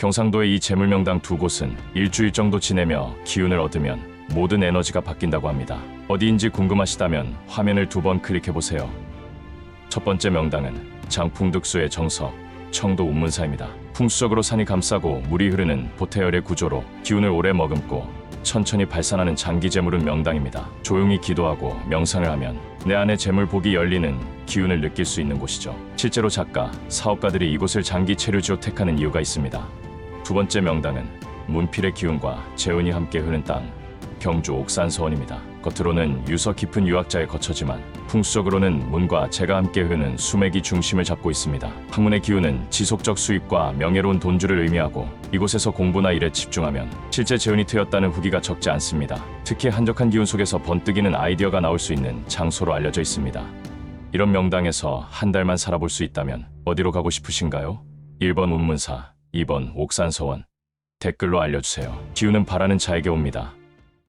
경상도의 이 재물명당 두 곳은 일주일 정도 지내며 기운을 얻으면 모든 에너지가 바뀐다고 합니다. 어디인지 궁금하시다면 화면을 두 번 클릭해 보세요. 첫 번째 명당은 장풍득수의 정서 청도 운문사입니다. 풍수적으로 산이 감싸고 물이 흐르는 보태열의 구조로 기운을 오래 머금고 천천히 발산하는 장기 재물은 명당입니다. 조용히 기도하고 명상을 하면 내 안의 재물 복이 열리는 기운을 느낄 수 있는 곳이죠. 실제로 작가, 사업가들이 이곳을 장기 체류지로 택하는 이유가 있습니다. 두 번째 명당은 문필의 기운과 재운이 함께 흐는 땅, 경주 옥산서원입니다. 겉으로는 유서 깊은 유학자의 거처지만 풍수적으로는 문과 재가 함께 흐는 수맥이 중심을 잡고 있습니다. 학문의 기운은 지속적 수입과 명예로운 돈주를 의미하고 이곳에서 공부나 일에 집중하면 실제 재운이 트였다는 후기가 적지 않습니다. 특히 한적한 기운 속에서 번뜩이는 아이디어가 나올 수 있는 장소로 알려져 있습니다. 이런 명당에서 한 달만 살아볼 수 있다면 어디로 가고 싶으신가요? 1번 운문사, 2번 옥산서원. 댓글로 알려주세요. 기운은 바라는 자에게 옵니다.